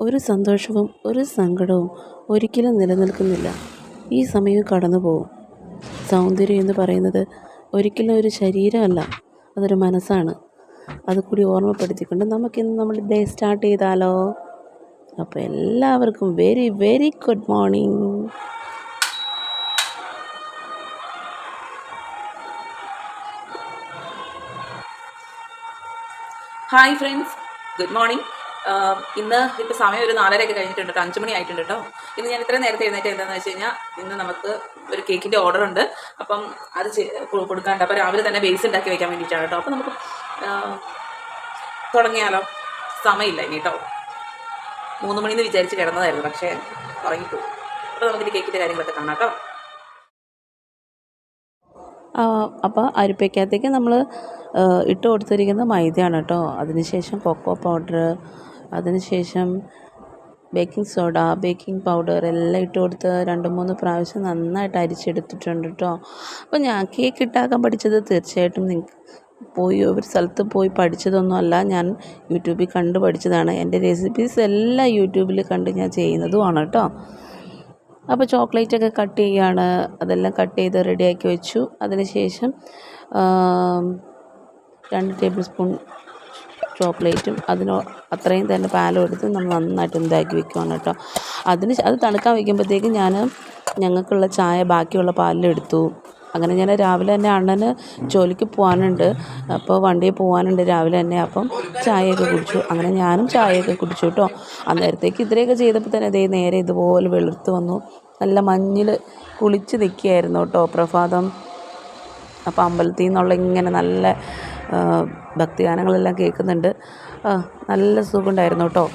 ഒരു സന്തോഷവും ഒരു സങ്കടവും ഒരിക്കലും നിലനിൽക്കുന്നില്ല. ഈ സമയം കടന്നു പോകും സൗന്ദര്യം എന്ന് പറയുന്നത് ഒരിക്കലും ഒരു ശരീരമല്ല അതൊരു മനസ്സാണ്. അത് കൂടി ഓർമ്മപ്പെടുത്തിക്കൊണ്ട് നമുക്കിന്ന് നമ്മൾ ഡേ സ്റ്റാർട്ട് ചെയ്താലോ? അപ്പോൾ എല്ലാവർക്കും very very good morning hi friends good morning ഇന്ന് ഇപ്പോൾ സമയം ഒരു നാലരയൊക്കെ കഴിഞ്ഞിട്ടുണ്ട് കേട്ടോ അഞ്ച് മണി ആയിട്ടുണ്ട് കേട്ടോ ഇന്ന് ഞാൻ ഇത്രയും നേരത്തെ എഴുന്നേറ്റ് എന്താണെന്ന് വെച്ച് കഴിഞ്ഞാൽ ഇന്ന് നമുക്ക് ഒരു കേക്കിന്റെ ഓർഡർ ഉണ്ട്. അപ്പം അത് കൊടുക്കാണ്ട്. അപ്പോൾ രാവിലെ തന്നെ ബേസ് ഉണ്ടാക്കി വെക്കാൻ വേണ്ടിയിട്ടാണ് കേട്ടോ. അപ്പോൾ നമുക്ക് തുടങ്ങിയാലോ? സമയമില്ല ഇനി കേട്ടോ. മൂന്ന് മണിന്ന് വിചാരിച്ച് കിടന്നതായിരുന്നു പക്ഷേ ഉറങ്ങിപ്പോയി. അപ്പോൾ നമുക്കിത് കേക്കിന്റെ കാര്യങ്ങളൊക്കെ കാണാം കേട്ടോ. അപ്പോൾ അരിപ്പയ്ക്കകത്തേക്ക് നമ്മൾ ഇട്ട് കൊടുത്തിരിക്കുന്ന മൈദയാണ് കേട്ടോ. അതിനുശേഷം കൊക്കോ പൗഡർ അതിനുശേഷം ബേക്കിംഗ് സോഡ ബേക്കിംഗ് പൗഡർ എല്ലാം ഇട്ട് കൊടുത്ത് രണ്ട് മൂന്ന് പ്രാവശ്യം നന്നായിട്ട് അരിച്ചെടുത്തിട്ടുണ്ട് കേട്ടോ അപ്പോൾ ഞാൻ കേക്ക് ഉണ്ടാക്കാൻ പഠിച്ചത് തീർച്ചയായിട്ടും നിങ്ങൾക്ക് പോയി ഒരു സ്ഥലത്ത് പോയി പഠിച്ചതൊന്നുമല്ല ഞാൻ യൂട്യൂബിൽ കണ്ട് പഠിച്ചതാണ്. എന്റെ റെസിപ്പീസ് എല്ലാം യൂട്യൂബിൽ കണ്ട് ഞാൻ ചെയ്യുന്നതുമാണ് കേട്ടോ അപ്പോൾ ചോക്ലേറ്റ് ഒക്കെ കട്ട് ചെയ്യുകയാണ് അതെല്ലാം കട്ട് ചെയ്ത് റെഡിയാക്കി വെച്ചു. അതിനുശേഷം ശേഷം രണ്ട് ടേബിൾ സ്പൂൺ ചോക്ലേറ്റും അതിനോ അത്രയും തന്നെ പാലും എടുത്ത് നമ്മൾ നന്നായിട്ട് ഇതാക്കി വെക്കുവാണ് കേട്ടോ. അതിന് അത് തണുക്കാൻ വയ്ക്കുമ്പോഴത്തേക്കും ഞാൻ ഞങ്ങൾക്കുള്ള ചായ ബാക്കിയുള്ള പാലിലെടുത്തു അങ്ങനെ ഞാൻ രാവിലെ തന്നെ അണ്ണന് ജോലിക്ക് പോകാനുണ്ട് അപ്പോൾ വണ്ടിയിൽ പോകാനുണ്ട് രാവിലെ തന്നെ. അപ്പം ചായയൊക്കെ കുടിച്ചു. അങ്ങനെ ഞാനും ചായയൊക്കെ കുടിച്ചു കേട്ടോ. അന്നേരത്തേക്ക് ഇത്രയൊക്കെ ചെയ്തപ്പോൾ തന്നെ അതേ നേരെ ഇതുപോലെ വെളുത്ത് വന്നു. നല്ല മഞ്ഞിൽ കുളിച്ച് നിൽക്കുകയായിരുന്നു കേട്ടോ പ്രഭാതം. അപ്പോൾ അമ്പലത്തിൽ നിന്നുള്ള ഇങ്ങനെ നല്ല ഭക്തിഗാനങ്ങളെല്ലാം കേൾക്കുന്നുണ്ട്. നല്ല സുഖമുണ്ടായിരുന്നു കേട്ടോ.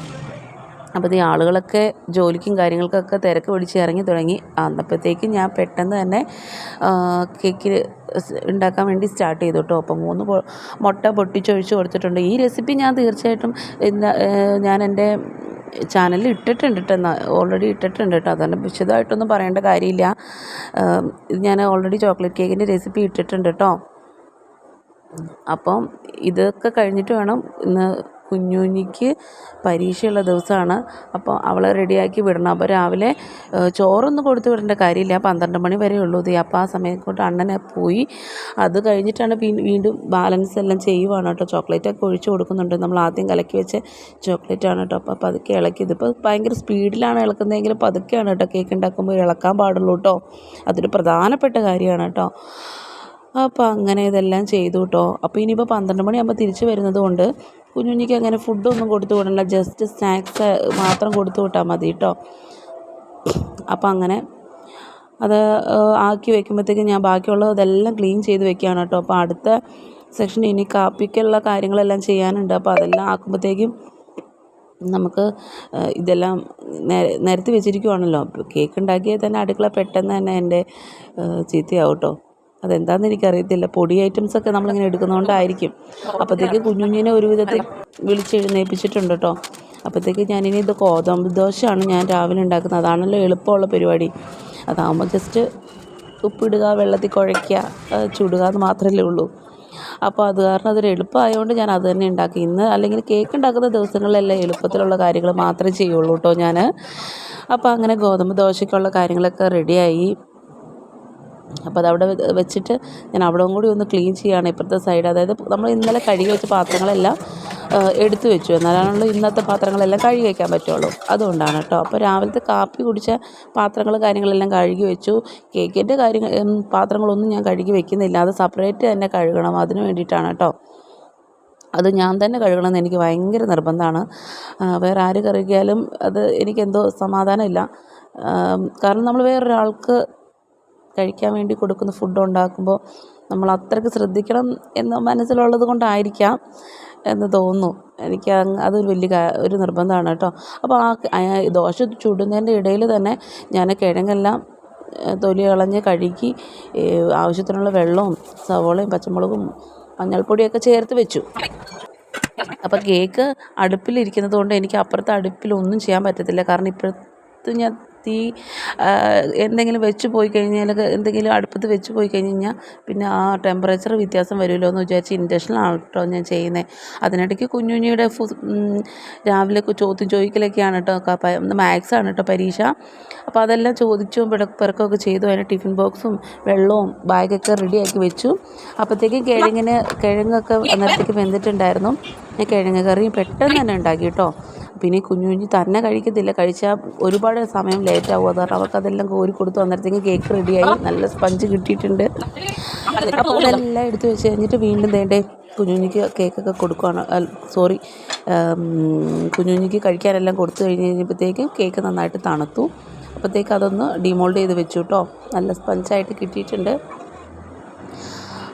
അപ്പോൾ ഈ ആളുകളൊക്കെ ജോലിക്കും കാര്യങ്ങൾക്കൊക്കെ തിരക്ക് പിടിച്ച് ഇറങ്ങി തുടങ്ങി. അന്നപ്പോഴത്തേക്ക് ഞാൻ പെട്ടെന്ന് തന്നെ കേക്ക് ഉണ്ടാക്കാൻ വേണ്ടി സ്റ്റാർട്ട് ചെയ്തു കേട്ടോ. അപ്പോൾ മൂന്ന് മുട്ട പൊട്ടിച്ചൊഴിച്ച് കൊടുത്തിട്ടുണ്ട്. ഈ റെസിപ്പി ഞാൻ തീർച്ചയായിട്ടും ഞാൻ എന്റെ ചാനലിൽ ഇട്ടിട്ടുണ്ട് കേട്ടോ. ഓൾറെഡി ഇട്ടിട്ടുണ്ട് കേട്ടോ. അതുകൊണ്ട് വിശദമായിട്ടൊന്നും പറയേണ്ട കാര്യമില്ല. ഞാൻ ഓൾറെഡി ചോക്ലേറ്റ് കേക്കിന്റെ റെസിപ്പി ഇട്ടിട്ടുണ്ട് കേട്ടോ. അപ്പം ഇതൊക്കെ കഴിഞ്ഞിട്ട് വേണം ഇന്ന് കുഞ്ഞുഞ്ഞിക്ക് പരീക്ഷയുള്ള ദിവസമാണ്. അപ്പോൾ അവളെ റെഡിയാക്കി വിടണം. അപ്പോൾ രാവിലെ ചോറൊന്നും കൊടുത്ത് വിടേണ്ട കാര്യമില്ല. പന്ത്രണ്ട് മണി വരെ ഉള്ളൂ. ഇത് അപ്പോൾ ആ സമയം കൊണ്ട് അണ്ണനെ പോയി. അത് കഴിഞ്ഞിട്ടാണ് വീണ്ടും ബാലൻസ് എല്ലാം ചെയ്യുവാണ് കേട്ടോ. ചോക്ലേറ്റൊക്കെ ഒഴിച്ച് കൊടുക്കുന്നുണ്ട്. നമ്മൾ ആദ്യം കലക്കി വെച്ച ചോക്ലേറ്റാണ് കേട്ടോ. അപ്പോൾ പതുക്കെ ഇളക്കി. ഇതിപ്പോൾ ഭയങ്കര സ്പീഡിലാണ് ഇളക്കുന്നതെങ്കിൽ പതുക്കെയാണ് കേട്ടോ കേക്ക് ഉണ്ടാക്കുമ്പോൾ ഇളക്കാൻ പാടുള്ളൂ കേട്ടോ. അതൊരു പ്രധാനപ്പെട്ട കാര്യമാണ് കേട്ടോ. അപ്പോൾ അങ്ങനെ ഇതെല്ലാം ചെയ്തു കേട്ടോ അപ്പോൾ ഇനിയിപ്പോൾ പന്ത്രണ്ട് മണിയാകുമ്പോൾ തിരിച്ച് വരുന്നത് കൊണ്ട് കുഞ്ഞുഞ്ഞിക്ക് അങ്ങനെ ഫുഡൊന്നും കൊടുത്തു വിടണ്ട. ജസ്റ്റ് സ്നാക്സ് മാത്രം കൊടുത്തു വിട്ടാൽ മതി കേട്ടോ അപ്പോൾ അങ്ങനെ അത് ആക്കി വെക്കുമ്പോഴത്തേക്കും ഞാൻ ബാക്കിയുള്ളത് ഇതെല്ലാം ക്ലീൻ ചെയ്ത് വെക്കുകയാണ് കേട്ടോ. അപ്പോൾ അടുത്ത സെക്ഷൻ ഇനി കാപ്പിക്കുള്ള കാര്യങ്ങളെല്ലാം ചെയ്യാനുണ്ട്. അപ്പോൾ അതെല്ലാം ആക്കുമ്പോഴത്തേക്കും നമുക്ക് ഇതെല്ലാം നിരത്തി വെച്ചിരിക്കുവാണല്ലോ. കേക്ക് ഉണ്ടാക്കിയാൽ തന്നെ അടുക്കള പെട്ടെന്ന് തന്നെ എന്റെ ചീത്തയാവും കേട്ടോ. അതെന്താണെന്ന് എനിക്കറിയത്തില്ല. പൊടി ഐറ്റംസ് ഒക്കെ നമ്മളിങ്ങനെ എടുക്കുന്നതുകൊണ്ടായിരിക്കും അപ്പോഴത്തേക്ക് കുഞ്ഞുഞ്ഞിനെ ഒരു വിധത്തിൽ വിളിച്ചെഴുന്നേൽപ്പിച്ചിട്ടുണ്ട് കേട്ടോ അപ്പോഴത്തേക്ക് ഞാനിനി ഇത് ഗോതമ്പ് ദോശയാണ് ഞാൻ രാവിലെ ഉണ്ടാക്കുന്നത്. അതാണല്ലോ എളുപ്പമുള്ള പരിപാടി. അതാകുമ്പോൾ ജസ്റ്റ് ഉപ്പിടുക വെള്ളത്തിൽ കുഴയ്ക്കുക ചുടുക എന്ന് മാത്രമല്ലേ ഉള്ളൂ. അപ്പോൾ അത് കാരണം അതൊരു എളുപ്പമായതുകൊണ്ട് ഞാൻ അത് തന്നെ ഉണ്ടാക്കി. ഇന്ന് അല്ലെങ്കിൽ കേക്ക് ഉണ്ടാക്കുന്ന ദിവസങ്ങളിലെല്ലാം എളുപ്പത്തിലുള്ള കാര്യങ്ങൾ മാത്രമേ ചെയ്യുള്ളൂ കേട്ടോ ഞാൻ അപ്പോൾ അങ്ങനെ ഗോതമ്പ് ദോശയ്ക്കുള്ള കാര്യങ്ങളൊക്കെ റെഡിയായി അപ്പോൾ അതവിടെ വെച്ചിട്ട് ഞാൻ അവിടെ കൂടി ഒന്ന് ക്ലീൻ ചെയ്യുകയാണ് ഇപ്പുറത്തെ സൈഡ്. അതായത് നമ്മൾ ഇന്നലെ കഴുകി വെച്ച പാത്രങ്ങളെല്ലാം എടുത്തു വെച്ചു. എന്നാലാണല്ലോ ഇന്നത്തെ പാത്രങ്ങളെല്ലാം കഴുകി വയ്ക്കാൻ പറ്റുള്ളൂ. അതുകൊണ്ടാണ് കേട്ടോ. അപ്പോൾ രാവിലത്തെ കാപ്പി കുടിച്ച പാത്രങ്ങൾ കാര്യങ്ങളെല്ലാം കഴുകി വെച്ചു. കേക്കിന്റെ കാര്യങ്ങൾ പാത്രങ്ങളൊന്നും ഞാൻ കഴുകി വെക്കുന്നില്ല. അത് സെപ്പറേറ്റ് തന്നെ കഴുകണം. അതിന് വേണ്ടിയിട്ടാണ് കേട്ടോ. അത് ഞാൻ തന്നെ കഴുകണമെന്ന് എനിക്ക് ഭയങ്കര നിർബന്ധമാണ്. വേറെ ആര് കഴുകിയാലും അത് എനിക്കെന്തോ സമാധാനമില്ല. കാരണം നമ്മൾ വേറൊരാൾക്ക് കഴിക്കാൻ വേണ്ടി കൊടുക്കുന്ന ഫുഡ് ഉണ്ടാക്കുമ്പോൾ നമ്മൾ അത്രയ്ക്ക് ശ്രദ്ധിക്കണം എന്ന് മനസ്സിലുള്ളത് കൊണ്ടായിരിക്കാം എന്ന് തോന്നുന്നു. എനിക്ക് അതൊരു വലിയ ഒരു നിർബന്ധമാണ് കേട്ടോ. അപ്പോൾ ആ ദോശ ചുടുന്നതിന്റെ ഇടയിൽ തന്നെ ഞാൻ കിഴങ്ങെല്ലാം തൊലി കളഞ്ഞ് കഴുകി ആവശ്യത്തിനുള്ള വെള്ളവും സവോളയും പച്ചമുളകും മഞ്ഞൾപ്പൊടിയൊക്കെ ചേർത്ത് വെച്ചു. അപ്പോൾ കേക്ക് അടുപ്പിലിരിക്കുന്നത് കൊണ്ട് എനിക്ക് അപ്പുറത്തെ അടുപ്പിലൊന്നും ചെയ്യാൻ പറ്റത്തില്ല. കാരണം ഇപ്പോഴത്തെ ഞാൻ തീ എന്തെങ്കിലും വെച്ച് പോയി കഴിഞ്ഞാൽ എന്തെങ്കിലും അടുപ്പത്ത് വെച്ച് പോയി കഴിഞ്ഞ് കഴിഞ്ഞാൽ പിന്നെ ആ ടെമ്പറേച്ചർ വ്യത്യാസം വരുമല്ലോ എന്ന് വിചാരിച്ച് ഇൻഡക്ഷനിലാണ് കേട്ടോ ഞാൻ ചെയ്യുന്നത് അതിനിടയ്ക്ക് കുഞ്ഞുഞ്ഞിയുടെ ഫു രാവിലെ ചോദ്യം ചോദിക്കലൊക്കെയാണ് കേട്ടോ മാത്സ് ആണ് കേട്ടോ പരീക്ഷ. അപ്പോൾ അതെല്ലാം ചോദിച്ചും പിറക്കൊക്കെ ചെയ്തു അതിന് ടിഫിൻ ബോക്സും വെള്ളവും ബാഗൊക്കെ റെഡിയാക്കി വെച്ചു. അപ്പോഴത്തേക്കും കിഴങ്ങിന് കിഴങ്ങൊക്കെ അന്നേരത്തേക്ക് വെന്തിട്ടുണ്ടായിരുന്നു. ഞാൻ കിഴങ്ങ് കറിയും പെട്ടെന്ന് തന്നെ ഉണ്ടാക്കി കേട്ടോ പിന്നെ കുഞ്ഞു കുഞ്ഞു തന്നെ കഴിക്കത്തില്ല. കഴിച്ചാൽ ഒരുപാട് സമയം ലേറ്റ് ആവും. അത് കാരണം അവർക്കതെല്ലാം കോരി കൊടുത്തു അന്നേരത്തേക്ക് കേക്ക് റെഡിയായി നല്ല സ്പഞ്ച് കിട്ടിയിട്ടുണ്ട്. അപ്പോൾ അതെല്ലാം എടുത്തു വെച്ച് കഴിഞ്ഞിട്ട് വീണ്ടും തേണ്ടേ കുഞ്ഞുഞ്ഞിക്ക് കേക്കൊക്കെ കൊടുക്കുകയാണ് സോറി കുഞ്ഞുഞ്ഞിക്ക് കഴിക്കാനെല്ലാം കൊടുത്തു കഴിഞ്ഞ് കഴിഞ്ഞപ്പോഴത്തേക്കും കേക്ക് നന്നായിട്ട് തണുത്തു. അപ്പോഴത്തേക്ക് അതൊന്ന് ഡിമോൾഡ് ചെയ്ത് വെച്ചു കേട്ടോ നല്ല സ്പഞ്ചായിട്ട് കിട്ടിയിട്ടുണ്ട്.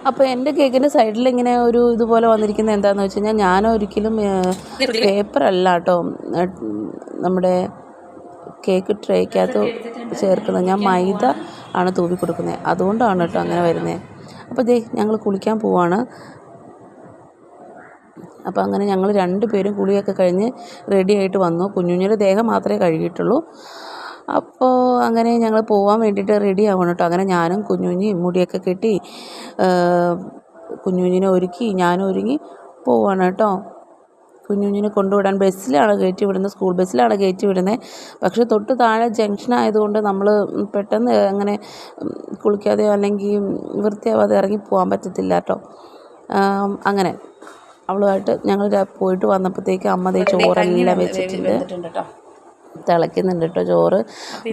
അപ്പോൾ എന്റെ കേക്കിന്റെ സൈഡിൽ ഇങ്ങനെ ഒരു ഇതുപോലെ വന്നിരിക്കുന്നത് എന്താണെന്ന് വെച്ച് കഴിഞ്ഞാൽ ഞാൻ ഒരിക്കലും പേപ്പറല്ല കേട്ടോ നമ്മുടെ കേക്ക് ട്രേക്കകത്ത് ചേർക്കുന്നത്. ഞാൻ മൈദ ആണ് തൂവി കൊടുക്കുന്നത് അതുകൊണ്ടാണ് കേട്ടോ അങ്ങനെ വരുന്നത് അപ്പോൾ ദേ ഞങ്ങൾ കുളിക്കാൻ പോവാണ്. അപ്പോൾ അങ്ങനെ ഞങ്ങൾ രണ്ട് പേരും കുളിയൊക്കെ കഴിഞ്ഞ് റെഡി ആയിട്ട് വന്നു. കുഞ്ഞുഞ്ഞിയുടെ ദേഹം മാത്രമേ കഴുകിയിട്ടുള്ളൂ. അപ്പോൾ അങ്ങനെ ഞങ്ങൾ പോകാൻ വേണ്ടിയിട്ട് റെഡി ആവണം കേട്ടോ അങ്ങനെ ഞാനും കുഞ്ഞുഞ്ഞിയും മുടിയൊക്കെ കെട്ടി കുഞ്ഞുഞ്ഞിനെ ഒരുക്കി ഞാനും ഒരുങ്ങി പോവാണ് കേട്ടോ കുഞ്ഞുഞ്ഞിനെ കൊണ്ടുവിടാൻ ബസ്സിലാണ് കയറ്റി വിടുന്നത് സ്കൂൾ ബസ്സിലാണ് കയറ്റി വിടുന്നത്. പക്ഷേ തൊട്ട് താഴെ ജംഗ്ഷൻ ആയതുകൊണ്ട് നമ്മൾ പെട്ടെന്ന് അങ്ങനെ കുളിക്കാതെ കുളിക്കാതെയോ അല്ലെങ്കിൽ വൃത്തിയാവാതെ ഇറങ്ങി പോകാൻ പറ്റത്തില്ല കേട്ടോ അങ്ങനെ അവളുമായിട്ട് ഞങ്ങൾ പോയിട്ട് വന്നപ്പോഴത്തേക്ക് അമ്മ ചോറെല്ലാം വെച്ചിട്ടുണ്ട്. തിളയ്ക്കുന്നുണ്ട് കേട്ടോ ചോറ്.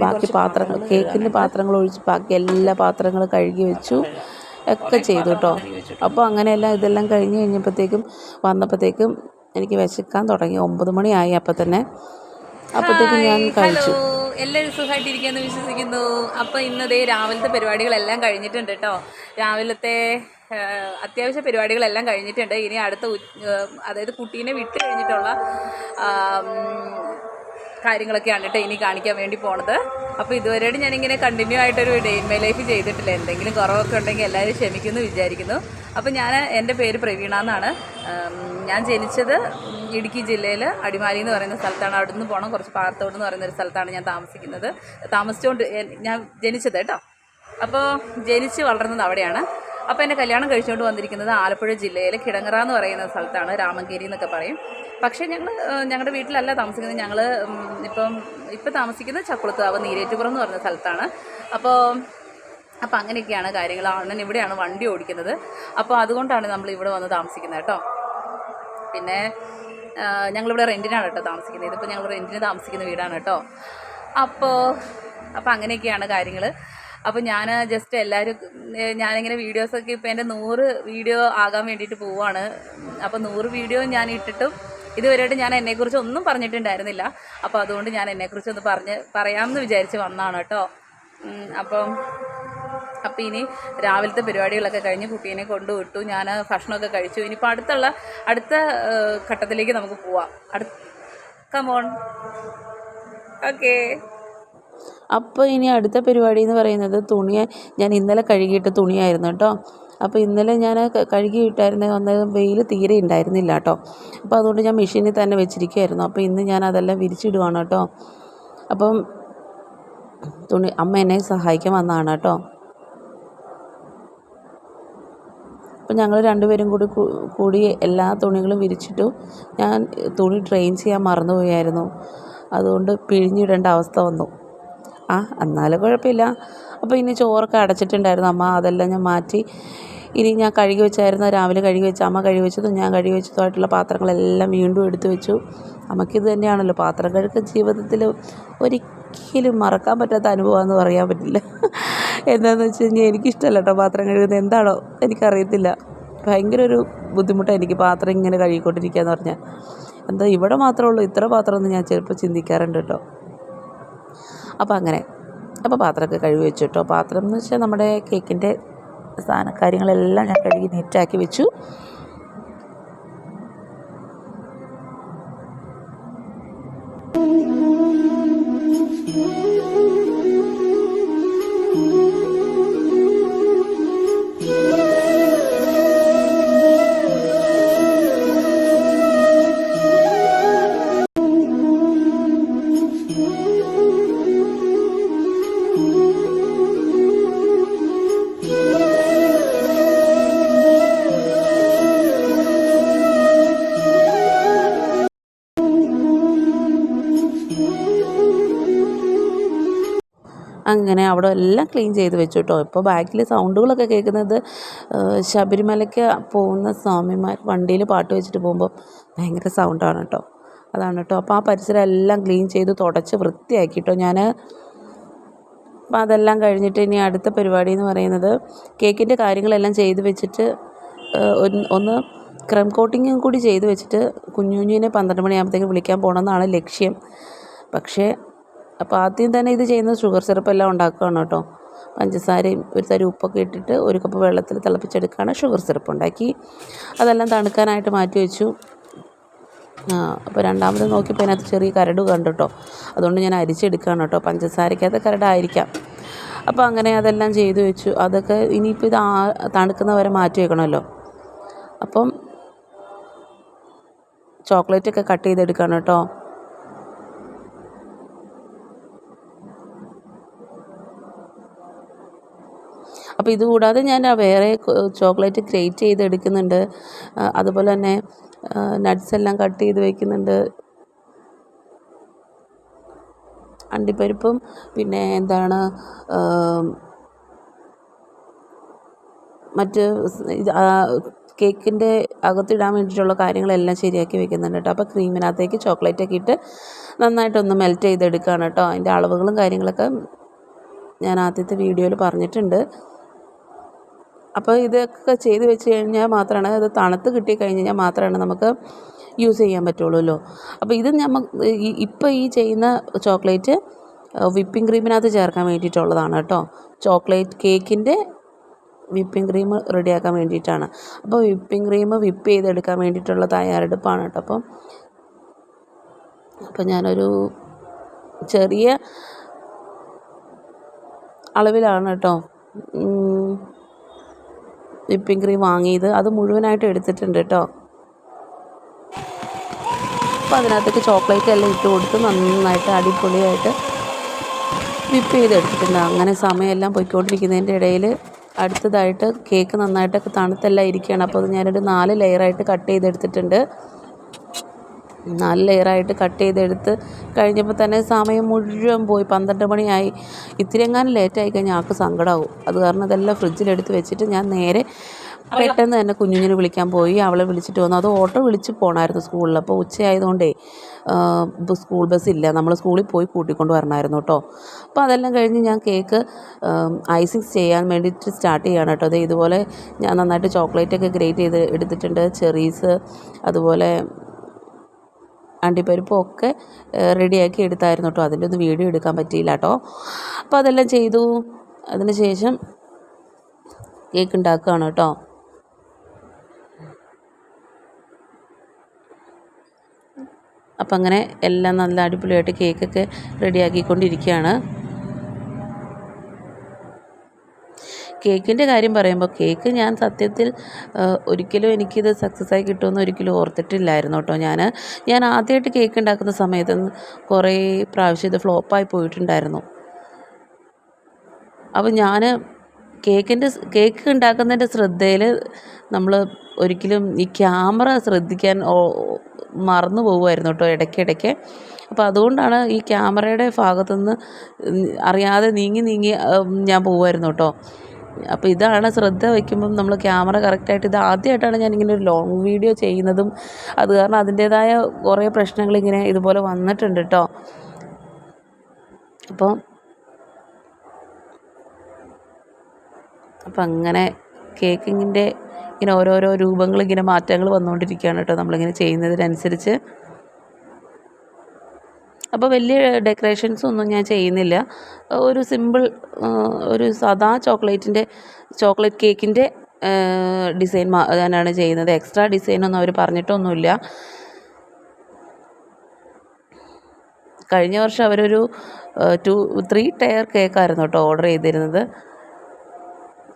ബാക്കി പാത്രങ്ങൾ കേക്കിന്റെ പാത്രങ്ങൾ ഒഴിച്ച് ബാക്കി എല്ലാ പാത്രങ്ങളും കഴുകി വെച്ചു. ഒക്കെ ചെയ്തു കേട്ടോ. അപ്പോൾ അങ്ങനെയെല്ലാം ഇതെല്ലാം കഴിഞ്ഞ് കഴിഞ്ഞപ്പോഴത്തേക്കും വന്നപ്പോഴത്തേക്കും എനിക്ക് വിശക്കാൻ തുടങ്ങി. ഒമ്പത് മണിയായി അപ്പം തന്നെ. അപ്പോഴത്തേക്കും ഞാൻ കഴിച്ചു. എല്ലാവരും സുഖമായിട്ടിരിക്കുമെന്ന് വിശ്വസിക്കുന്നു. അപ്പോൾ ഇന്നതേ രാവിലത്തെ പരിപാടികളെല്ലാം കഴിഞ്ഞിട്ടുണ്ട് കേട്ടോ. രാവിലത്തെ അത്യാവശ്യ പരിപാടികളെല്ലാം കഴിഞ്ഞിട്ടുണ്ട്. ഇനി അടുത്ത അതായത് കുട്ടീനെ വിട്ട് കഴിഞ്ഞിട്ടുള്ള കാര്യങ്ങളൊക്കെയാണ് കേട്ടോ ഇനി കാണിക്കാൻ വേണ്ടി പോണത്. അപ്പോൾ ഇതുവരെയായിട്ട് ഞാനിങ്ങനെ കണ്ടിന്യൂ ആയിട്ടൊരു ഡേ ഇൻ മൈ ലൈഫ് ചെയ്തിട്ടില്ല. എന്തെങ്കിലും കുറവൊക്കെ ഉണ്ടെങ്കിൽ എല്ലാവരും ക്ഷമിക്കുന്നു വിചാരിക്കുന്നു. അപ്പോൾ ഞാൻ എന്റെ പേര് പ്രവീണ എന്നാണ്. ഞാൻ ജനിച്ചത് ഇടുക്കി ജില്ലയിൽ അടിമാലി എന്ന് പറയുന്ന സ്ഥലത്താണ്. അവിടെ നിന്ന് പോകണം കുറച്ച് പാർത്തോട് എന്ന് പറയുന്ന ഒരു സ്ഥലത്താണ് ഞാൻ താമസിക്കുന്നത്. താമസിച്ചുകൊണ്ട് ഞാൻ ജനിച്ചത് കേട്ടോ. അപ്പോൾ ജനിച്ച് വളർന്നത് അവിടെയാണ്. അപ്പോൾ എന്റെ കല്യാണം കഴിച്ചുകൊണ്ട് വന്നിരിക്കുന്നത് ആലപ്പുഴ ജില്ലയിലെ കിടങ്ങറ എന്ന് പറയുന്ന സ്ഥലത്താണ് രാമങ്കേരി എന്നൊക്കെ പറയും. പക്ഷേ ഞങ്ങൾ ഞങ്ങളുടെ വീട്ടിലല്ല താമസിക്കുന്നത്. ഞങ്ങൾ ഇപ്പം ഇപ്പം താമസിക്കുന്നത് ചക്കുളത്താവ് നീരേറ്റുപുറം എന്ന് പറയുന്ന സ്ഥലത്താണ്. അപ്പോൾ അപ്പോൾ അങ്ങനെയൊക്കെയാണ് കാര്യങ്ങൾ അണ്ണൻ ഇവിടെയാണ് വണ്ടി ഓടിക്കുന്നത്. അപ്പോൾ അതുകൊണ്ടാണ് നമ്മൾ ഇവിടെ വന്ന് താമസിക്കുന്നത് കേട്ടോ. പിന്നെ ഞങ്ങളിവിടെ റെന്റിനാണ് കേട്ടോ താമസിക്കുന്നത്. ഇതിപ്പോൾ ഞങ്ങൾ റെന്റിന് താമസിക്കുന്ന വീടാണ് കേട്ടോ. അപ്പോൾ അപ്പോൾ അങ്ങനെയൊക്കെയാണ് കാര്യങ്ങൾ അപ്പോൾ ഞാൻ ജസ്റ്റ് എല്ലാവരും ഞാനിങ്ങനെ വീഡിയോസൊക്കെ ഇപ്പോൾ എന്റെ നൂറ് വീഡിയോ ആകാൻ വേണ്ടിയിട്ട് പോവാണ്. അപ്പോൾ നൂറ് വീഡിയോ ഞാൻ ഇട്ടിട്ടും ഇതുവരെയായിട്ട് ഞാൻ എന്നെക്കുറിച്ച് ഒന്നും പറഞ്ഞിട്ടുണ്ടായിരുന്നില്ല. അപ്പോൾ അതുകൊണ്ട് ഞാൻ എന്നെക്കുറിച്ച് ഒന്ന് പറഞ്ഞ് പറയാമെന്ന് വിചാരിച്ച് വന്നാണ് കേട്ടോ. അപ്പം അപ്പോൾ ഇനി രാവിലത്തെ പരിപാടികളൊക്കെ കഴിഞ്ഞ് കുട്ടീനെ കൊണ്ടുവിട്ടു ഞാൻ ഭക്ഷണമൊക്കെ കഴിച്ചു. ഇനിയിപ്പോൾ അടുത്തുള്ള അടുത്ത ഘട്ടത്തിലേക്ക് നമുക്ക് പോവാം. അടുത്ത കമോൺ ഓക്കേ അപ്പോൾ ഇനി അടുത്ത പരിപാടി എന്ന് പറയുന്നത് തുണി ഞാൻ ഇന്നലെ കഴുകിയിട്ട തുണിയായിരുന്നു കേട്ടോ. അപ്പോൾ ഇന്നലെ ഞാൻ കഴുകി കഴുകിയിട്ടായിരുന്നു അന്ന് വെയിൽ തീരെ ഉണ്ടായിരുന്നില്ല കേട്ടോ. അപ്പോൾ അതുകൊണ്ട് ഞാൻ മെഷീനിൽ തന്നെ വെച്ചിരിക്കുമായിരുന്നു അപ്പോൾ ഇന്ന് ഞാൻ അതെല്ലാം വിരിച്ചിടുവാണ് കേട്ടോ. അപ്പം തുണി അമ്മ എന്നെ സഹായിക്കാൻ വന്നതാണ് കേട്ടോ. അപ്പം ഞങ്ങൾ രണ്ടുപേരും കൂടി കൂടി എല്ലാ തുണികളും വിരിച്ചിട്ടു ഞാൻ തുണി ട്രെയിൻ ചെയ്യാൻ മറന്നുപോയായിരുന്നു. അതുകൊണ്ട് പിഴിഞ്ഞിടേണ്ട അവസ്ഥ വന്നു. ആ എന്നാലും കുഴപ്പമില്ല. അപ്പോൾ ഇനി ചോറൊക്കെ അടച്ചിട്ടുണ്ടായിരുന്നു. അമ്മ അതെല്ലാം ഞാൻ മാറ്റി. ഇനി ഞാൻ കഴുകി വെച്ചായിരുന്നു. രാവിലെ കഴുകി വെച്ച അമ്മ കഴുകി വെച്ചതും ഞാൻ കഴുകി വെച്ചതുമായിട്ടുള്ള പാത്രങ്ങളെല്ലാം വീണ്ടും എടുത്തു വെച്ചു. അമ്മയ്ക്കിത് തന്നെയാണല്ലോ. പാത്രം കഴുകൽ ജീവിതത്തിൽ ഒരിക്കലും മറക്കാൻ പറ്റാത്ത അനുഭവമാണെന്ന് പറയാൻ പറ്റില്ല. എന്താണെന്ന് വെച്ച് കഴിഞ്ഞാൽ എനിക്കിഷ്ടമല്ല കേട്ടോ പാത്രം കഴുകുന്നത്. എന്താണോ എനിക്കറിയത്തില്ല. ഭയങ്കര ഒരു ബുദ്ധിമുട്ടാണ് എനിക്ക് പാത്രം ഇങ്ങനെ കഴുകിക്കൊണ്ടിരിക്കുക എന്ന് പറഞ്ഞാൽ എന്താ ഇവിടെ മാത്രമേ ഉള്ളൂ. ഇത്ര പാത്രമൊന്നും ഞാൻ ചിലപ്പോൾ ചിന്തിക്കാറുണ്ട് കേട്ടോ. അപ്പോൾ അങ്ങനെ. അപ്പോൾ പാത്രമൊക്കെ കഴുകി വെച്ചു കേട്ടോ പാത്രം എന്ന് വെച്ചാൽ നമ്മുടെ കേക്കിന്റെ സാധന കാര്യങ്ങളെല്ലാം ഞാൻ കഴുകി നീറ്റാക്കി വെച്ചു. അങ്ങനെ അവിടെ എല്ലാം ക്ലീൻ ചെയ്ത് വെച്ചു കേട്ടോ ഇപ്പോൾ ബാക്കിൽ സൗണ്ടുകളൊക്കെ കേൾക്കുന്നത് ശബരിമലയ്ക്ക് പോകുന്ന സ്വാമിമാർ വണ്ടിയിൽ പാട്ട് വെച്ചിട്ട് പോകുമ്പോൾ ഭയങ്കര സൗണ്ടാണ് കേട്ടോ അതാണ് കേട്ടോ അപ്പോൾ ആ പരിസരം എല്ലാം ക്ലീൻ ചെയ്ത് തുടച്ച് വൃത്തിയാക്കി കേട്ടോ ഞാൻ അപ്പം അതെല്ലാം കഴിഞ്ഞിട്ട് ഇനി അടുത്ത പരിപാടി എന്ന് പറയുന്നത് കേക്കിന്റെ കാര്യങ്ങളെല്ലാം ചെയ്ത് വെച്ചിട്ട് ഒന്ന് ഒന്ന് ക്രം കോട്ടിങ്ങും കൂടി ചെയ്ത് വെച്ചിട്ട് കുഞ്ഞുഞ്ഞിനെ പന്ത്രണ്ട് മണിയാകുമ്പോഴത്തേക്ക് വിളിക്കാൻ പോകണമെന്നാണ് ലക്ഷ്യം. പക്ഷേ അപ്പോൾ ആദ്യം തന്നെ ഇത് ചെയ്യുന്നത് ഷുഗർ സിറപ്പ് എല്ലാം ഉണ്ടാക്കുകയാണ് കേട്ടോ. പഞ്ചസാരയും ഒരു തരി ഉപ്പൊക്കെ ഇട്ടിട്ട് ഒരു കപ്പ് വെള്ളത്തിൽ തിളപ്പിച്ചെടുക്കുകയാണ് ഷുഗർ സിറപ്പ് ഉണ്ടാക്കി. അതെല്ലാം തണുക്കാനായിട്ട് മാറ്റി വെച്ചു. അപ്പോൾ രണ്ടാമത് നോക്കിയപ്പോൾ അതിനകത്ത് ചെറിയ കരട് കണ്ടു കേട്ടോ. അതുകൊണ്ട് ഞാൻ അരിച്ചെടുക്കുകയാണ് കേട്ടോ. പഞ്ചസാരക്കകത്ത് കരടായിരിക്കാം. അപ്പോൾ അങ്ങനെ അതെല്ലാം ചെയ്തു വെച്ചു. അതൊക്കെ ഇനിയിപ്പോൾ ഇത് ആ തണുക്കുന്ന വരെ മാറ്റി വെക്കണമല്ലോ. അപ്പം ചോക്ലേറ്റൊക്കെ കട്ട് ചെയ്തെടുക്കണം കേട്ടോ. അപ്പോൾ ഇതുകൂടാതെ ഞാൻ വേറെ ചോക്ലേറ്റ് ഗ്രേറ്റ് ചെയ്ത് എടുക്കുന്നുണ്ട് അതുപോലെ തന്നെ നട്ട്സ് എല്ലാം കട്ട് ചെയ്ത് വെക്കുന്നുണ്ട്. അണ്ടിപ്പരിപ്പും പിന്നെ എന്താണ് മറ്റ് കേക്കിന്റെ അകത്തിടാൻ വേണ്ടിയിട്ടുള്ള കാര്യങ്ങളെല്ലാം ശരിയാക്കി വെക്കുന്നുണ്ട് കേട്ടോ. അപ്പോൾ ക്രീമിനകത്തേക്ക് ചോക്ലേറ്റൊക്കെ ഇട്ട് നന്നായിട്ടൊന്ന് മെൽറ്റ് ചെയ്തെടുക്കുകയാണ് കേട്ടോ. അതിന്റെ അളവുകളും കാര്യങ്ങളൊക്കെ ഞാൻ ആദ്യത്തെ വീഡിയോയിൽ പറഞ്ഞിട്ടുണ്ട്. അപ്പോൾ ഇതൊക്കെ ചെയ്ത് വെച്ച് കഴിഞ്ഞാൽ മാത്രമാണ് അത് തണുത്ത് കിട്ടി കഴിഞ്ഞ് കഴിഞ്ഞാൽ മാത്രമാണ് നമുക്ക് യൂസ് ചെയ്യാൻ പറ്റുള്ളൂല്ലോ. അപ്പോൾ ഇത് നമ്മ ഇപ്പോൾ ഈ ചെയ്യുന്ന ചോക്ലേറ്റ് വിപ്പിംഗ് ക്രീമിനകത്ത് ചേർക്കാൻ വേണ്ടിയിട്ടുള്ളതാണ് കേട്ടോ. ചോക്ലേറ്റ് കേക്കിന്റെ വിപ്പിംഗ് ക്രീം റെഡിയാക്കാൻ വേണ്ടിയിട്ടാണ്. അപ്പോൾ വിപ്പിംഗ് ക്രീം വിപ്പ് ചെയ്തെടുക്കാൻ വേണ്ടിയിട്ടുള്ള തയ്യാറെടുപ്പാണ് കേട്ടോ അപ്പം. അപ്പോൾ ഞാനൊരു ചെറിയ അളവിലാണ് കേട്ടോ. വിപ്പിംഗ് ക്രീം വാങ്ങിയത്. അത് മുഴുവനായിട്ട് എടുത്തിട്ടുണ്ട് കേട്ടോ അപ്പോൾ അതിനകത്തേക്ക് ചോക്ലേറ്റ് എല്ലാം ഇട്ട് കൊടുത്ത് നന്നായിട്ട് അടിപൊളിയായിട്ട് വിപ്പ് ചെയ്തെടുത്തിട്ടുണ്ട്. അങ്ങനെ സമയമെല്ലാം പോയിക്കൊണ്ടിരിക്കുന്നതിന്റെ ഇടയിൽ അടുത്തതായിട്ട് കേക്ക് നന്നായിട്ടൊക്കെ തണുത്തെല്ലാം ഇരിക്കുകയാണ്. അപ്പോൾ അത് ഞാനൊരു നാല് ലെയറായിട്ട് കട്ട് ചെയ്തെടുത്തിട്ടുണ്ട്. നാല് ലെയറായിട്ട് കട്ട് ചെയ്തെടുത്ത് കഴിഞ്ഞപ്പോൾ തന്നെ സമയം മുഴുവൻ പോയി. പന്ത്രണ്ട് മണിയായി. ഇത്തിരി എങ്ങാനും ലേറ്റായി കഴിഞ്ഞാൽ ആൾക്ക് സങ്കടമാവും അത് കാരണം അതെല്ലാം ഫ്രിഡ്ജിലെടുത്ത് വെച്ചിട്ട് ഞാൻ നേരെ പെട്ടെന്ന് തന്നെ കുഞ്ഞുഞ്ഞിനെ വിളിക്കാൻ പോയി. അവളെ വിളിച്ചിട്ട് വന്നു. അത് ഓട്ടോ വിളിച്ച് പോകണമായിരുന്നു സ്കൂളിൽ. അപ്പോൾ ഉച്ചയായതുകൊണ്ടേ ഇപ്പോൾ സ്കൂൾ ബസ് ഇല്ല. നമ്മൾ സ്കൂളിൽ പോയി കൂട്ടിക്കൊണ്ട് വരണമായിരുന്നു കേട്ടോ. അപ്പോൾ അതെല്ലാം കഴിഞ്ഞ് ഞാൻ കേക്ക് ഐസിങ് ചെയ്യാൻ വേണ്ടിയിട്ട് സ്റ്റാർട്ട് ചെയ്യാണ് കേട്ടോ. അത് ഇതുപോലെ ഞാൻ നന്നായിട്ട് ചോക്ലേറ്റൊക്കെ ഗ്രേറ്റ് ചെയ്ത് എടുത്തിട്ടുണ്ട്. ചെറീസ് അതുപോലെ അണ്ടിപ്പരിപ്പും ഒക്കെ റെഡിയാക്കി എടുത്തായിരുന്നു കേട്ടോ അതിന്റെ ഒന്നും വീഡിയോ എടുക്കാൻ പറ്റിയില്ല കേട്ടോ അപ്പോൾ അതെല്ലാം ചെയ്തു. അതിന് ശേഷം കേക്ക് ഉണ്ടാക്കുകയാണ് കേട്ടോ അപ്പം അങ്ങനെ എല്ലാം നല്ല അടിപൊളിയായിട്ട് കേക്കൊക്കെ റെഡിയാക്കിക്കൊണ്ടിരിക്കുകയാണ്. കേക്കിന്റെ കാര്യം പറയുമ്പോൾ കേക്ക് ഞാൻ സത്യത്തിൽ ഒരിക്കലും എനിക്കിത് സക്സസ് ആയി കിട്ടുമെന്ന് ഒരിക്കലും ഓർത്തിട്ടില്ലായിരുന്നു കേട്ടോ ഞാൻ ഞാൻ ആദ്യമായിട്ട് കേക്ക് ഉണ്ടാക്കുന്ന സമയത്ത് കുറേ പ്രാവശ്യം ഇത് ഫ്ലോപ്പായി പോയിട്ടുണ്ടായിരുന്നു. അപ്പോൾ ഞാൻ കേക്കിന്റെ കേക്ക് ഉണ്ടാക്കുന്നതിന്റെ ശ്രദ്ധയിൽ നമ്മൾ ഒരിക്കലും ഈ ക്യാമറ ശ്രദ്ധിക്കാൻ മറന്നു പോകുമായിരുന്നു കേട്ടോ ഇടയ്ക്കിടയ്ക്ക്. അപ്പോൾ അതുകൊണ്ടാണ് ഈ ക്യാമറയുടെ ഭാഗത്തുനിന്ന് അറിയാതെ നീങ്ങി നീങ്ങി ഞാൻ പോകുമായിരുന്നു കേട്ടോ. അപ്പോൾ ഇതാണ് ശ്രദ്ധ വയ്ക്കുമ്പം നമ്മൾ ക്യാമറ കറക്റ്റായിട്ട് ഇത് ആദ്യമായിട്ടാണ് ഞാനിങ്ങനെ ഒരു ലോങ് വീഡിയോ ചെയ്യുന്നതും അത് കാരണം അതിന്റേതായ കുറേ പ്രശ്നങ്ങളിങ്ങനെ ഇതുപോലെ വന്നിട്ടുണ്ട് കേട്ടോ അപ്പോൾ അപ്പം അങ്ങനെ കേക്കിങ്ങിന്റെ ഇങ്ങനെ ഓരോരോ രൂപങ്ങൾ ഇങ്ങനെ മാറ്റങ്ങൾ വന്നുകൊണ്ടിരിക്കുകയാണ് കേട്ടോ നമ്മളിങ്ങനെ ചെയ്യുന്നതിനനുസരിച്ച്. അപ്പോൾ വലിയ ഡെക്കറേഷൻസ് ഒന്നും ഞാൻ ചെയ്യുന്നില്ല. ഒരു സിമ്പിൾ ഒരു സാദാ ചോക്ലേറ്റിന്റെ ചോക്ലേറ്റ് കേക്കിന്റെ ഡിസൈൻ ഞാനാണ് ചെയ്യുന്നത്. എക്സ്ട്രാ ഡിസൈനൊന്നും അവർ പറഞ്ഞിട്ടൊന്നുമില്ല. കഴിഞ്ഞ വർഷം അവരൊരു ടു ത്രീ ടയർ കേക്കായിരുന്നു കേട്ടോ ഓർഡർ ചെയ്തിരുന്നത്.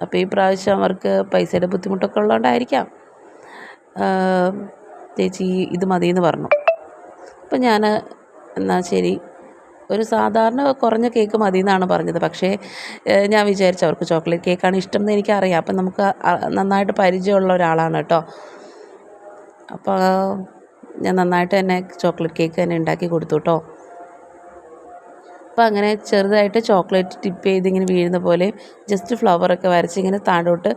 അപ്പോൾ ഈ പ്രാവശ്യം അവർക്ക് പൈസയുടെ ബുദ്ധിമുട്ടൊക്കെ ഉള്ളതുകൊണ്ടായിരിക്കാം. ചേച്ചി ഇത് മതിയെന്ന് പറഞ്ഞു. അപ്പം ഞാൻ എന്നാൽ ശരി. ഒരു സാധാരണ കുറഞ്ഞ കേക്ക് മതി എന്നാണ് പറഞ്ഞത്. പക്ഷേ ഞാൻ വിചാരിച്ചു അവർക്ക് ചോക്ലേറ്റ് കേക്കാണ് ഇഷ്ടം എന്ന് എനിക്കറിയാം. അപ്പം നമുക്ക് നന്നായിട്ട് പരിചയമുള്ള ഒരാളാണ് കേട്ടോ. അപ്പോൾ ഞാൻ നന്നായിട്ട് തന്നെ ചോക്ലേറ്റ് കേക്ക് തന്നെ ഉണ്ടാക്കി കൊടുത്തു കേട്ടോ. അപ്പോൾ അങ്ങനെ ചെറുതായിട്ട് ചോക്ലേറ്റ് ടിപ്പ് ചെയ്ത് ഇങ്ങനെ വീഴുന്ന പോലെ ജസ്റ്റ് ഫ്ലവറൊക്കെ വരച്ച് ഇങ്ങനെ താണ്ടോട്ട്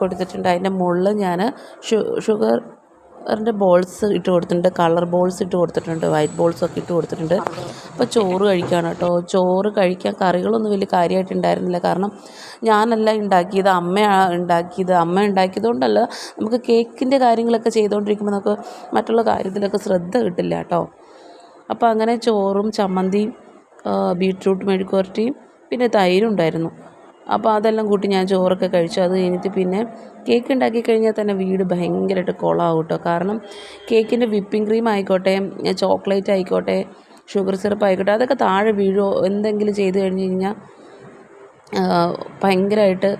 കൊടുത്തിട്ടുണ്ട്. അതിന്റെ മുകളിൽ ഞാൻ ഷുഗർ റിന്റെ ബോൾസ് ഇട്ട് കൊടുത്തിട്ടുണ്ട്. കളർ ബോൾസ് ഇട്ട് കൊടുത്തിട്ടുണ്ട്. വൈറ്റ് ബോൾസ് ഒക്കെ ഇട്ട് കൊടുത്തിട്ടുണ്ട്. അപ്പോൾ ചോറ് കഴിക്കുകയാണ് കേട്ടോ. ചോറ് കഴിക്കാൻ കറികളൊന്നും വലിയ കാര്യമായിട്ട് ഉണ്ടായിരുന്നില്ല. കാരണം ഞാനല്ല ഉണ്ടാക്കിയത് അമ്മയാണ് ഉണ്ടാക്കിയത്. അമ്മ ഉണ്ടാക്കിയത് കൊണ്ടല്ല നമുക്ക് കേക്കിന്റെ കാര്യങ്ങളൊക്കെ ചെയ്തുകൊണ്ടിരിക്കുമ്പോൾ നമുക്ക് മറ്റുള്ള കാര്യത്തിലൊക്കെ ശ്രദ്ധ കിട്ടില്ല കേട്ടോ. അപ്പോൾ അങ്ങനെ ചോറും ചമ്മന്തിയും ബീട്രൂട്ട് മെഴുക്കുവരട്ടിയും പിന്നെ തൈരും ഉണ്ടായിരുന്നു. അപ്പോൾ അതെല്ലാം കൂട്ടി ഞാൻ ചോറൊക്കെ കഴിച്ചു. അത് കഴിഞ്ഞിട്ട് പിന്നെ കേക്ക് ഉണ്ടാക്കി കഴിഞ്ഞാൽ തന്നെ വീട് ഭയങ്കരമായിട്ട് കുളമാവും കേട്ടോ. കാരണം കേക്കിന്റെ വിപ്പിംഗ് ക്രീം ആയിക്കോട്ടെ ചോക്ലേറ്റ് ആയിക്കോട്ടെ ഷുഗർ സിറപ്പ് ആയിക്കോട്ടെ അതൊക്കെ താഴെ വീഴോ എന്തെങ്കിലും ചെയ്ത് കഴിഞ്ഞ് കഴിഞ്ഞാൽ ഭയങ്കരമായിട്ട്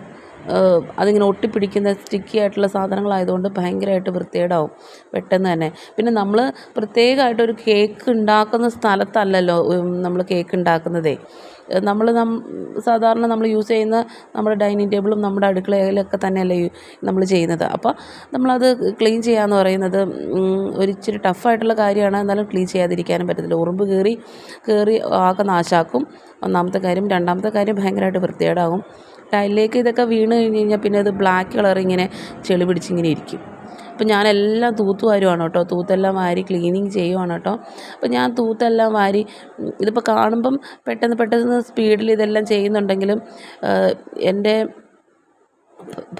അതിങ്ങനെ ഒട്ടിപ്പിടിക്കുന്ന സ്റ്റിക്കി ആയിട്ടുള്ള സാധനങ്ങളായതുകൊണ്ട് ഭയങ്കരമായിട്ട് വൃത്തികേടാവും പെട്ടെന്ന് തന്നെ. പിന്നെ നമ്മൾ പ്രത്യേകമായിട്ടൊരു കേക്ക് ഉണ്ടാക്കുന്ന സ്ഥലത്തല്ലല്ലോ നമ്മൾ കേക്ക് ഉണ്ടാക്കുന്നതേ. നമ്മൾ നം സാധാരണ നമ്മൾ യൂസ് ചെയ്യുന്ന നമ്മുടെ ഡൈനിങ് ടേബിളും നമ്മുടെ അടുക്കളയിലൊക്കെ തന്നെയല്ലേ നമ്മൾ ചെയ്യുന്നത്. അപ്പോൾ നമ്മളത് ക്ലീൻ ചെയ്യാന്ന് പറയുന്നത് ഒരിച്ചിരി ടഫായിട്ടുള്ള കാര്യമാണ്. എന്നാലും ക്ലീൻ ചെയ്യാതിരിക്കാനും പറ്റത്തില്ല. ഉറുമ്പ് കയറി കയറി ആകെ നാശാക്കും. ഒന്നാമത്തെ കാര്യം. രണ്ടാമത്തെ കാര്യം ഭയങ്കരമായിട്ട് വൃത്തികേടാകും. ടൈലിലേക്ക് ഇതൊക്കെ വീണ് കഴിഞ്ഞ് കഴിഞ്ഞാൽ പിന്നെ അത് ബ്ലാക്ക് കളർ ഇങ്ങനെ ചെളി പിടിച്ചിങ്ങനെ ഇരിക്കും. അപ്പോൾ ഞാനെല്ലാം തൂത്തുവാരുവാണ് കേട്ടോ. തൂത്തെല്ലാം വാരി ക്ലീനിങ് ചെയ്യുവാണ് കേട്ടോ. അപ്പം ഞാൻ തൂത്തെല്ലാം വാരി ഇതിപ്പോൾ കാണുമ്പം പെട്ടെന്ന് പെട്ടെന്ന് സ്പീഡിൽ ഇതെല്ലാം ചെയ്യുന്നുണ്ടെങ്കിലും എന്റെ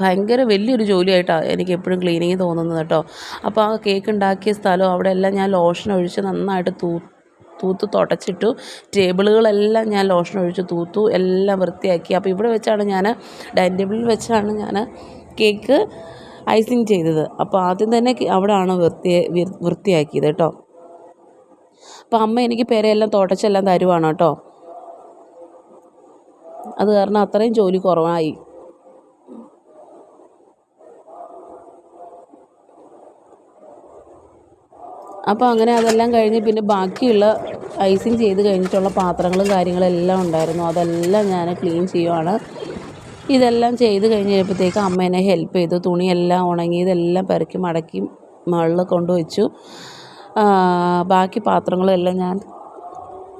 ഭയങ്കര വലിയൊരു ജോലിയായിട്ടാണ് എനിക്ക് എപ്പോഴും ക്ലീനിങ് തോന്നുന്നത് കേട്ടോ. അപ്പോൾ ആ കേക്ക് ഉണ്ടാക്കിയ സ്ഥലം അവിടെ എല്ലാം ഞാൻ ലോഷൻ ഒഴിച്ച് നന്നായിട്ട് തൂ തൂത്ത് തുടച്ചിട്ടു. ടേബിളുകളെല്ലാം ഞാൻ ലോഷൻ ഒഴിച്ച് തൂത്തു എല്ലാം വൃത്തിയാക്കി. അപ്പോൾ ഇവിടെ വെച്ചാണ് ഞാൻ ഡൈനിങ് ടേബിളിൽ വെച്ചാണ് ഞാൻ കേക്ക് ഐസിങ് ചെയ്തത്. അപ്പോൾ ആദ്യം തന്നെ അവിടെയാണ് വൃത്തി വൃത്തിയാക്കിയത് കേട്ടോ. അപ്പോൾ അമ്മ എനിക്ക് പേരെയെല്ലാം തുടച്ചെല്ലാം തരുവാണ് കേട്ടോ. അത് കാരണം അത്രയും ജോലി കുറവായി. അപ്പോൾ അങ്ങനെ അതെല്ലാം കഴിഞ്ഞ് പിന്നെ ബാക്കിയുള്ള ഐസിങ് ചെയ്ത് കഴിഞ്ഞിട്ടുള്ള പാത്രങ്ങളും കാര്യങ്ങളും എല്ലാം ഉണ്ടായിരുന്നു. അതെല്ലാം ഞാൻ ക്ലീൻ ചെയ്യുവാണ്. ഇതെല്ലാം ചെയ്ത് കഴിഞ്ഞ് കഴിഞ്ഞപ്പോഴത്തേക്ക് അമ്മ എന്നെ ഹെൽപ്പ് ചെയ്തു. തുണിയെല്ലാം ഉണങ്ങി ഇതെല്ലാം പെറുക്കി മടക്കി മുകളിൽ കൊണ്ടുവച്ചു. ബാക്കി പാത്രങ്ങളെല്ലാം ഞാൻ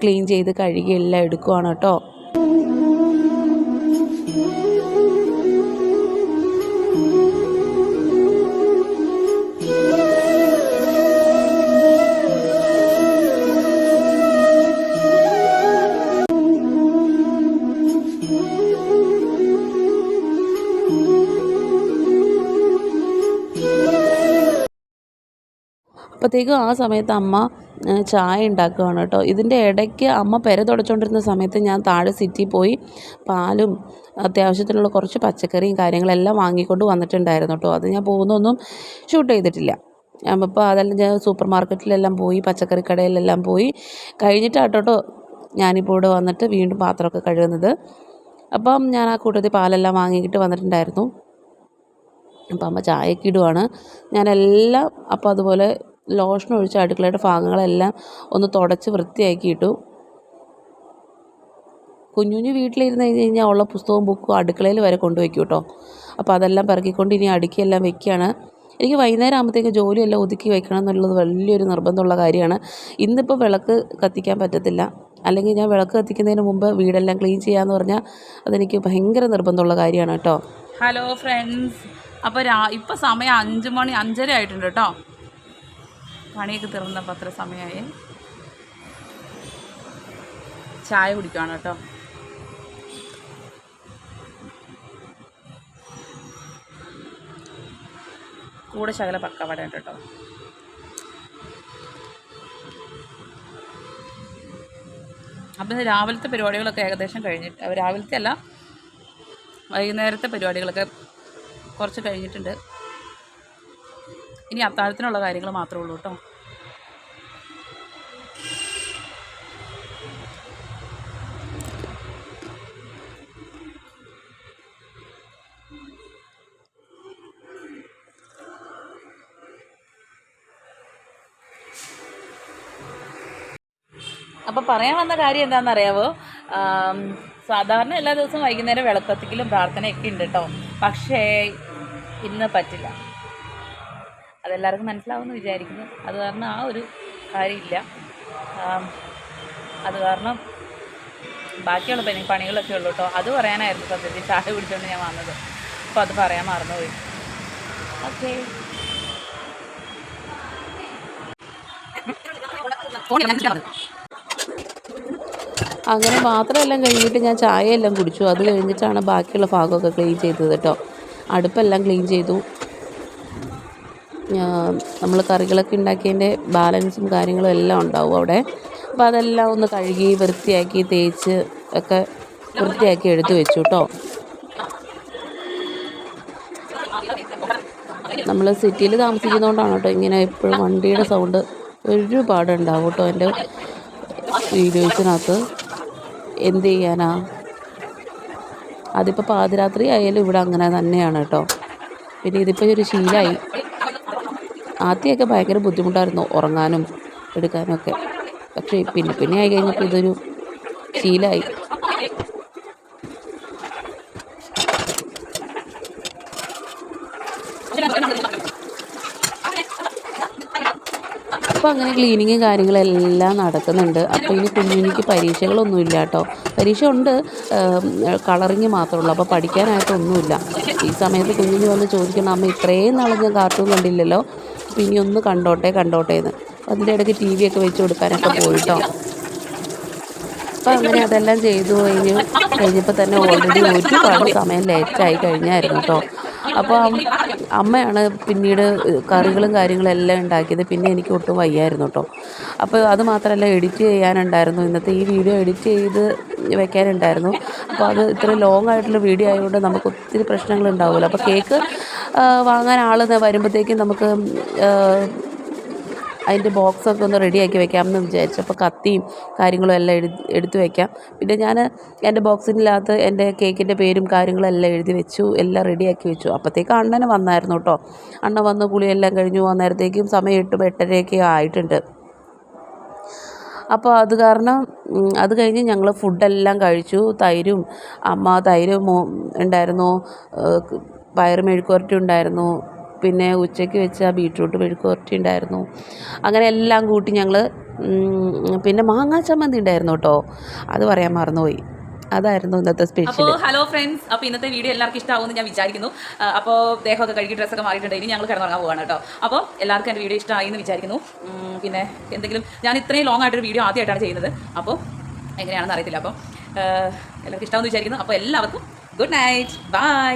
ക്ലീൻ ചെയ്ത് കഴുകി എല്ലാം എടുക്കുവാണ് കേട്ടോ. അപ്പോഴത്തേക്കും ആ സമയത്ത് അമ്മ ചായ ഉണ്ടാക്കുകയാണ് കേട്ടോ. ഇതിന്റെ ഇടയ്ക്ക് അമ്മ പെര തുടച്ചുകൊണ്ടിരുന്ന സമയത്ത് ഞാൻ താഴെ സിറ്റി പോയി പാലും അത്യാവശ്യത്തിനുള്ള കുറച്ച് പച്ചക്കറിയും കാര്യങ്ങളെല്ലാം വാങ്ങിക്കൊണ്ട് വന്നിട്ടുണ്ടായിരുന്നു കേട്ടോ. അത് ഞാൻ പോകുന്നൊന്നും ഷൂട്ട് ചെയ്തിട്ടില്ല. അപ്പോൾ അതെല്ലാം ഞാൻ സൂപ്പർ മാർക്കറ്റിലെല്ലാം പോയി പച്ചക്കറി കടയിലെല്ലാം പോയി കഴിഞ്ഞിട്ടാട്ടോ ഞാനിപ്പോൾ ഇവിടെ വന്നിട്ട് വീണ്ടും പാത്രമൊക്കെ കഴുകുന്നത്. അപ്പം ഞാൻ ആ കൂട്ടത്തിൽ പാലെല്ലാം വാങ്ങിയിട്ട് വന്നിട്ടുണ്ടായിരുന്നു. അപ്പം അമ്മ ചായയൊക്കെ ഇടുവാണ്. ഞാനെല്ലാം അപ്പോൾ അതുപോലെ ലോഷൻ ഒഴിച്ച് അടുക്കളയുടെ ഭാഗങ്ങളെല്ലാം ഒന്ന് തുടച്ച് വൃത്തിയാക്കി ഇട്ടു കുഞ്ഞുഞ്ഞു വീട്ടിലിരുന്ന് കഴിഞ്ഞ് കഴിഞ്ഞാൽ ഉള്ള പുസ്തകവും ബുക്കും അടുക്കളയിൽ വരെ കൊണ്ടുവയ്ക്കും കേട്ടോ അപ്പോൾ അതെല്ലാം പെറുക്കിക്കൊണ്ട് ഇനി അടുക്കിയെല്ലാം വെക്കുകയാണ് എനിക്ക് വൈകുന്നേരം ആകുമ്പോഴത്തേക്ക് ജോലിയെല്ലാം ഒതുക്കി വെക്കണം എന്നുള്ളത് വലിയൊരു നിർബന്ധമുള്ള കാര്യമാണ്. ഇന്നിപ്പോൾ വിളക്ക് കത്തിക്കാൻ പറ്റത്തില്ല. അല്ലെങ്കിൽ ഞാൻ വിളക്ക് കത്തിക്കുന്നതിന് മുമ്പ് വീടെല്ലാം ക്ലീൻ ചെയ്യാമെന്ന് പറഞ്ഞാൽ അതെനിക്ക് ഭയങ്കര നിർബന്ധമുള്ള കാര്യമാണ് കേട്ടോ. Hello friends. അപ്പോൾ ഇപ്പോൾ ഇപ്പം സമയം അഞ്ച് മണി അഞ്ചര ആയിട്ടുണ്ട് കേട്ടോ. പണിയൊക്കെ തീർന്നപ്പോൾ അത്ര സമയമായി ചായ കുടിക്കുകയാണ് കേട്ടോ. കൂടെ ശകല പക്കവട ഉണ്ട് കേട്ടോ. അപ്പം രാവിലത്തെ പരിപാടികളൊക്കെ ഏകദേശം കഴിഞ്ഞിട്ട് രാവിലത്തെ അല്ല വൈകുന്നേരത്തെ പരിപാടികളൊക്കെ കുറച്ച് കഴിഞ്ഞിട്ടുണ്ട്. ഇനി അത്താഴത്തിനുള്ള കാര്യങ്ങൾ മാത്രമേ ഉള്ളൂ കേട്ടോ. അപ്പോൾ പറയാൻ വന്ന കാര്യം എന്താണെന്നറിയാവോ? സാധാരണ എല്ലാ ദിവസവും വൈകുന്നേരം വിളക്കത്തിക്കലും പ്രാർത്ഥനയൊക്കെ ഉണ്ട് കേട്ടോ. പക്ഷേ ഇന്ന് പറ്റില്ല. അതെല്ലാവർക്കും മനസ്സിലാവുമെന്ന് വിചാരിക്കുന്നു. അത് കാരണം ആ ഒരു കാര്യമില്ല. ആം, അത് കാരണം ബാക്കിയുള്ള പണി പണികളൊക്കെ ഉള്ളൂ കേട്ടോ. അത് പറയാനായിരുന്നു സത്യത്തിൽ. ചായ കുടിച്ചുകൊണ്ട് ഞാൻ വന്നത്. അപ്പോൾ അത് പറയാൻ മറന്നുപോയി. ഓക്കെ. അങ്ങനെ പാത്രമെല്ലാം കഴിഞ്ഞിട്ട് ഞാൻ ചായ എല്ലാം കുടിച്ചു. അത് കഴിഞ്ഞിട്ടാണ് ബാക്കിയുള്ള ഭാഗമൊക്കെ ക്ലീൻ ചെയ്തത് കേട്ടോ. അടുപ്പെല്ലാം ക്ലീൻ ചെയ്തു. നമ്മൾ കറികളൊക്കെ ഉണ്ടാക്കിയതിന്റെ ബാലൻസും കാര്യങ്ങളും എല്ലാം ഉണ്ടാവും അവിടെ. അപ്പോൾ അതെല്ലാം ഒന്ന് കഴുകി വൃത്തിയാക്കി തേച്ച് ഒക്കെ വൃത്തിയാക്കി എടുത്തു വെച്ചു കേട്ടോ നമ്മൾ സിറ്റിയിൽ താമസിക്കുന്നതുകൊണ്ടാണ് കേട്ടോ ഇങ്ങനെ എപ്പോഴും വണ്ടിയുടെ സൗണ്ട് ഒരുപാട് ഉണ്ടാവും കേട്ടോ എന്റെ വീഡിയോസിനകത്ത്. എന്ത് ചെയ്യാനാ? അതിപ്പോൾ പാതിരാത്രി ആയാലും ഇവിടെ അങ്ങനെ തന്നെയാണ് കേട്ടോ പിന്നെ ഇതിപ്പോൾ ഒരു ശീലമായി ആദ്യമൊക്കെ ഭയങ്കര ബുദ്ധിമുട്ടായിരുന്നു ഉറങ്ങാനും എടുക്കാനൊക്കെ പക്ഷേ പിന്നെ പിന്നെ ആയി കഴിഞ്ഞപ്പോൾ ഇതൊരു ശീലമായി അപ്പോൾ അങ്ങനെ ക്ലീനിങ്ങും കാര്യങ്ങളെല്ലാം നടക്കുന്നുണ്ട്. അപ്പോൾ ഇനി കുഞ്ഞിനിക്ക് പരീക്ഷകളൊന്നും ഇല്ല കേട്ടോ പരീക്ഷ ഉണ്ട് കളറിങ് മാത്രമേ ഉള്ളൂ. അപ്പോൾ പഠിക്കാനായിട്ടൊന്നുമില്ല ഈ സമയത്ത് കുഞ്ഞിന് വന്ന് ചോദിക്കണം അമ്മ ഇത്രയും നാളെ ഞാൻ കാർട്ടൂൺ കണ്ടില്ലല്ലോ. അപ്പോൾ ഇനി ഒന്ന് കണ്ടോട്ടെ കണ്ടോട്ടെ എന്ന് അതിന്റെ ഇടയ്ക്ക് ടി വി ഒക്കെ വെച്ച് കൊടുക്കാനൊക്കെ പോയിട്ടോ. അപ്പോൾ അങ്ങനെ അതെല്ലാം ചെയ്തു കഴിഞ്ഞ് കഴിഞ്ഞപ്പോൾ തന്നെ ഓൾറെഡി ഒരുപാട് സമയം ലേറ്റായി കഴിഞ്ഞായിരുന്നു കേട്ടോ അപ്പോൾ അമ്മയാണ് പിന്നീട് കറികളും കാര്യങ്ങളും എല്ലാം ഉണ്ടാക്കിയത്. പിന്നെ എനിക്ക് ഒട്ടും വയ്യായിരുന്നു കേട്ടോ അപ്പോൾ അത് മാത്രമല്ല എഡിറ്റ് ചെയ്യാനുണ്ടായിരുന്നു. ഇന്നത്തെ ഈ വീഡിയോ എഡിറ്റ് ചെയ്ത് വെക്കാനുണ്ടായിരുന്നു. അപ്പോൾ അത് ഇത്ര ലോങ് ആയിട്ടുള്ള വീഡിയോ ആയതുകൊണ്ട് നമുക്ക് ഒത്തിരി പ്രശ്നങ്ങൾ ഉണ്ടാവില്ല അപ്പോൾ കേക്ക് വാങ്ങാൻ ആൾ വരുമ്പോഴത്തേക്കും നമുക്ക് അതിന്റെ ബോക്സൊക്കെ ഒന്ന് റെഡിയാക്കി വെക്കാമെന്ന് വിചാരിച്ചു. അപ്പോൾ കത്തിയും കാര്യങ്ങളും എല്ലാം എഴു എടുത്ത് വെക്കാം. പിന്നെ ഞാൻ എന്റെ ബോക്സിനകത്ത് എന്റെ കേക്കിന്റെ പേരും കാര്യങ്ങളും എല്ലാം എഴുതി വെച്ചു. എല്ലാം റെഡിയാക്കി വെച്ചു. അപ്പോഴത്തേക്ക് അണ്ണനെ വന്നായിരുന്നു കേട്ടോ. അണ്ണൻ വന്ന് കുളിയെല്ലാം കഴിഞ്ഞു. അന്നേരത്തേക്കും സമയം എട്ടും എട്ടരയൊക്കെ ആയിട്ടുണ്ട്. അപ്പോൾ അത് കാരണം അത് കഴിഞ്ഞ് ഞങ്ങൾ ഫുഡെല്ലാം കഴിച്ചു. തൈരും അമ്മ തൈര് ഉണ്ടായിരുന്നു. പയർ മെഴുക്കുവരട്ടി ഉണ്ടായിരുന്നു. പിന്നെ ഉച്ചയ്ക്ക് വെച്ച ബീട്രൂട്ട് മെഴുക്കുവരട്ടി ഉണ്ടായിരുന്നു. അങ്ങനെ എല്ലാം കൂട്ടി ഞങ്ങൾ പിന്നെ മാങ്ങാ ചമ്മന്തി ഉണ്ടായിരുന്നു കേട്ടോ. അത് പറയാൻ മറന്നുപോയി. അതായിരുന്നു ഇന്നത്തെ സ്പെഷ്യൽ ഹലോ ഫ്രണ്ട്സ് അപ്പോൾ ഇന്നത്തെ വീഡിയോ എല്ലാവർക്കും ഇഷ്ടമാകുമെന്ന് ഞാൻ വിചാരിക്കുന്നു. അപ്പോൾ ദേഹമൊക്കെ കഴുകി ഡ്രസ്സൊക്കെ മാറിയിട്ടുണ്ട്. ഇനി ഞങ്ങൾ കിടന്നുറങ്ങാൻ പോവാണ് കേട്ടോ. അപ്പോൾ എല്ലാവർക്കും എന്റെ വീഡിയോ ഇഷ്ടമായി എന്ന് വിചാരിക്കുന്നു. പിന്നെ എന്തെങ്കിലും ഞാൻ ഇത്രയും ലോങ് ആയിട്ടൊരു വീഡിയോ ആദ്യമായിട്ടാണ് ചെയ്യുന്നത്. അപ്പോൾ എങ്ങനെയാണെന്ന് അറിയത്തില്ല. അപ്പോൾ എല്ലാവർക്കും ഇഷ്ടമാണെന്ന് വിചാരിക്കുന്നു. അപ്പോൾ എല്ലാവർക്കും ഗുഡ് നൈറ്റ് ബൈ